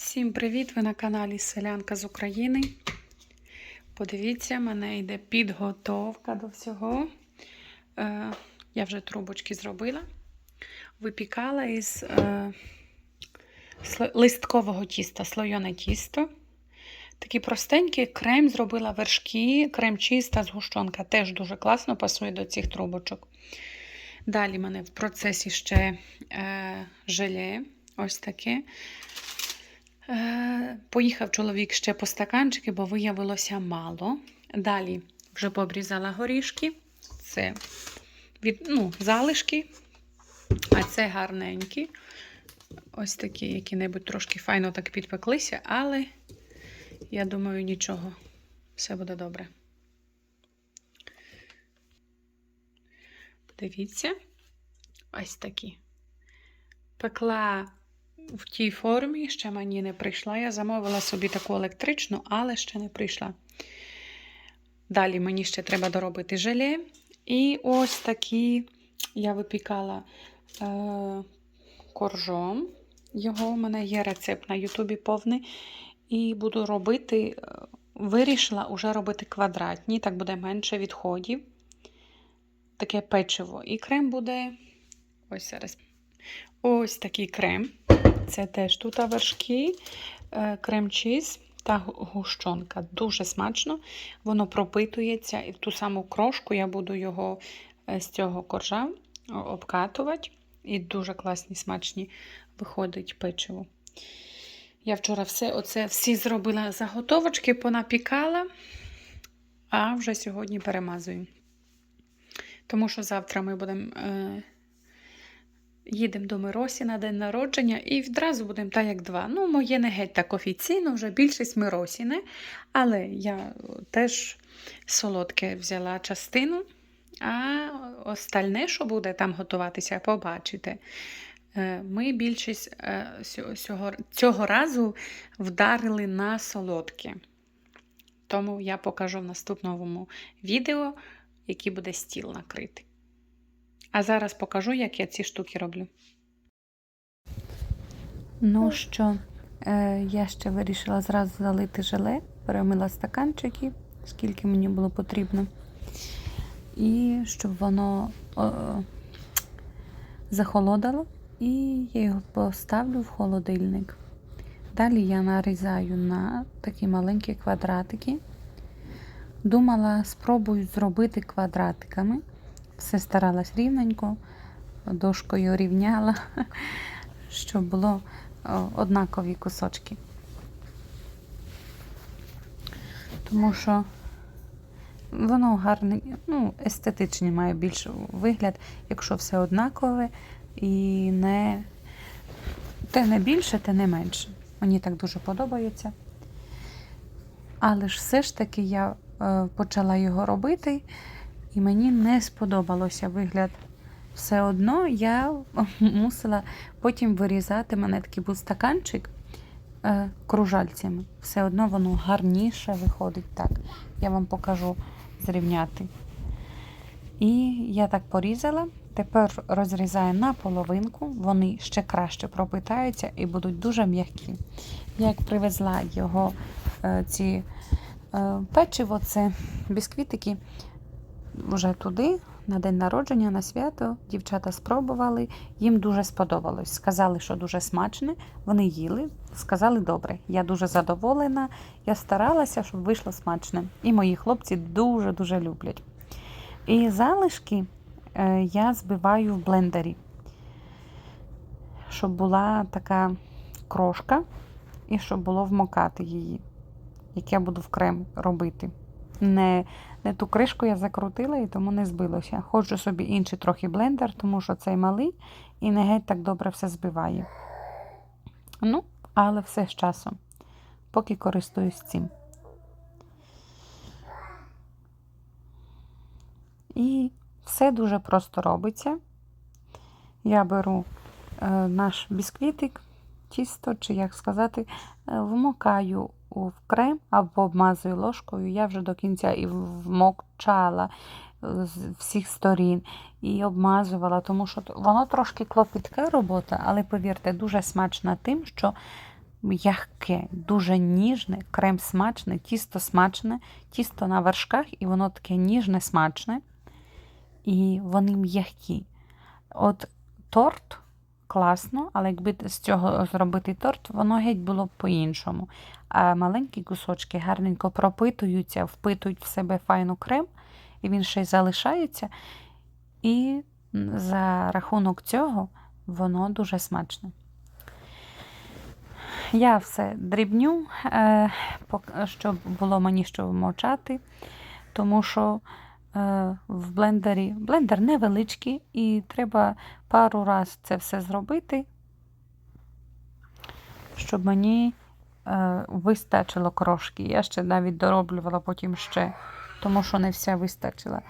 Всім привіт! Ви на каналі Селянка з України. Подивіться, в мене йде підготовка до всього. Е, я вже трубочки зробила. Випікала із е, листкового тіста, слойоне тісто. Такі простенькі, крем зробила вершки, крем чиста згущенка. Теж дуже класно пасує до цих трубочок. Далі в мене в процесі ще е, желе. Ось таке. Е, Поїхав чоловік ще по стаканчики, бо виявилося мало. Далі вже пообрізала горішки. Це від, ну, залишки, а це гарненькі. Ось такі, які-небудь трошки файно так підпеклися, але я думаю, нічого, все буде добре. Дивіться, ось такі. Пекла в тій формі, ще мені не прийшла. Я замовила собі таку електричну, але ще не прийшла. Далі мені ще треба доробити желе. І ось такі я випікала е, коржом. Його у мене є рецепт на Ютубі повний. І буду робити, е, вирішила вже робити квадратні, так буде менше відходів. Таке печиво. І крем буде. Ось зараз. Ось такий крем. Це теж тут вершки, е, крем-чіз та гу- гущонка. Дуже смачно. Воно пропитується. І в ту саму крошку я буду його е, з цього коржа обкатувати. І дуже класні, смачні виходить печиво. Я вчора все оце всі зробила заготовочки, понапікала, а вже сьогодні перемазую. Тому що завтра ми будемо. Їдемо до Миросі на день народження і відразу будемо так, як два. Ну, моє не геть так офіційно, вже більшість Миросіне, але я теж солодке взяла частину, а остальне, що буде там готуватися, побачите. Е, Ми більшість е, цього разу вдарили на солодке. Тому я покажу в наступному відео, який буде стіл накритий. А зараз покажу, як я ці штуки роблю. Ну що, е, я ще вирішила зразу залити желе, перемила стаканчики, скільки мені було потрібно. І щоб воно о, захолодало, і я його поставлю в холодильник. Далі я нарізаю на такі маленькі квадратики. Думала, спробую зробити квадратиками. Все старалась рівненько, дошкою рівняла, щоб було однакові кусочки. Тому що воно гарне, ну, естетичний має більш вигляд, якщо все однакове і не те не більше, те не менше. Мені так дуже подобається. Але ж все ж таки я е, почала його робити, і мені не сподобалося вигляд. Все одно я мусила потім вирізати. Мене такий був стаканчик е, кружальцями. Все одно воно гарніше виходить так. Я вам покажу зрівняти. І я так порізала. Тепер розрізаю на половинку, вони ще краще пропитаються і будуть дуже м'які. Я як привезла його е, ці е, печиво, це бісквітики вже туди, на день народження, на свято. Дівчата спробували, їм дуже сподобалось. Сказали, що дуже смачне. Вони їли, сказали добре. Я дуже задоволена. Я старалася, щоб вийшло смачне. І мої хлопці дуже-дуже люблять. І залишки е, я збиваю в блендері, щоб була така крошка, і щоб було вмокати її, як я буду в крем робити. Не, не ту кришку я закрутила і тому не збилося. Ходжу собі інший трохи блендер, тому що цей малий і не геть так добре все збиває. Ну, але все з часом, поки користуюсь цим. І все дуже просто робиться. Я беру е, наш бісквітик, тісто, чи як сказати, е, вмокаю в крем або обмазую ложкою. Я вже до кінця і вмокчала е, з всіх сторін і обмазувала, тому що воно трошки клопітка робота, але повірте, дуже смачна тим, що м'яке, дуже ніжне, крем смачний, тісто смачне, тісто на вершках, і воно таке ніжне, смачне. І вони м'які. От торт класно, але якби з цього зробити торт, воно геть було б по-іншому. А маленькі кусочки гарненько пропитуються, впитують в себе файну крем, і він ще й залишається. І за рахунок цього воно дуже смачне. Я все дрібню, е, щоб було мені що вмочати, тому що в блендері блендер невеличкий і треба пару раз це все зробити, щоб мені е, вистачило крошки. Я ще навіть дороблювала потім ще, тому що не вся вистачила.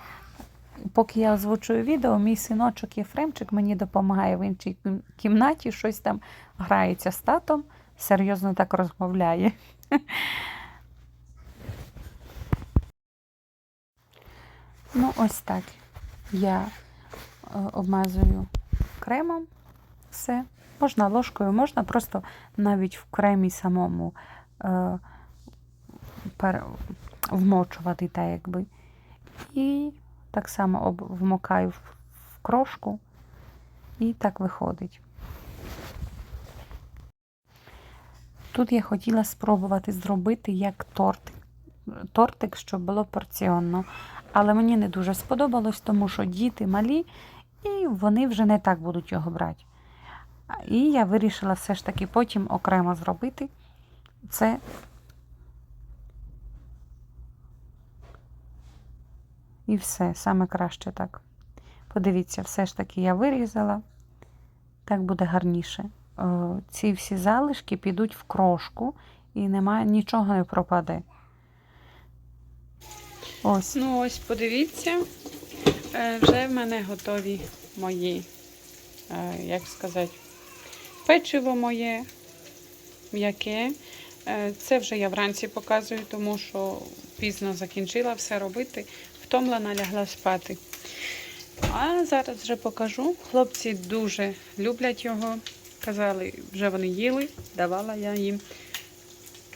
Поки я озвучую відео, мій синочок Єфремчик мені допомагає в іншій кімнаті, щось там грається з татом, серйозно так розмовляє. Ну, ось так. Я е, обмазую кремом все. Можна ложкою, можна просто навіть в кремі самому е, вмочувати, так якби. І так само вмокаю в, в крошку, і так виходить. Тут я хотіла спробувати зробити як тортик, тортик, щоб було порціонно. Але мені не дуже сподобалось, тому що діти малі, і вони вже не так будуть його брати. І я вирішила все ж таки потім окремо зробити це. І все, саме краще так. Подивіться, все ж таки я вирізала. Так буде гарніше. Е, Ці всі залишки підуть в крошку і немає, нічого не пропаде. Ось. Ну, ось подивіться, е, вже в мене готові мої, е, як сказати, печиво моє м'яке. Е, Це вже я вранці показую, тому що пізно закінчила все робити, втомлена лягла спати. А зараз вже покажу. Хлопці дуже люблять його. Казали, вже вони їли, давала я їм.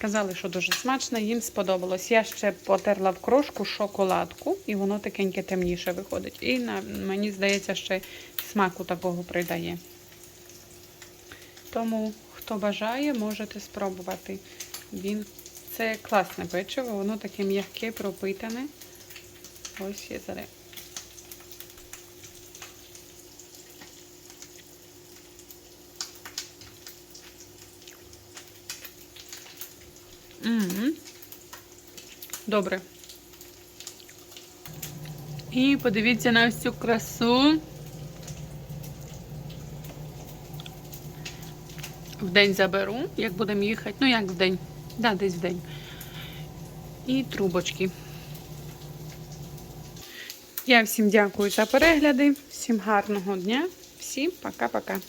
Казали, що дуже смачно, їм сподобалось. Я ще потерла в крошку шоколадку, і воно такеньке темніше виходить. І на, мені здається, ще смаку такого придає. Тому, хто бажає, можете спробувати. Він це класне печиво, воно таке м'яке, пропитане. Ось я зараз. Добре. І подивіться на всю красу. В день заберу, як будемо їхати. Ну, як в день. Да, десь в день. І трубочки. Я всім дякую за перегляди. Всім гарного дня. Всім пока-пока.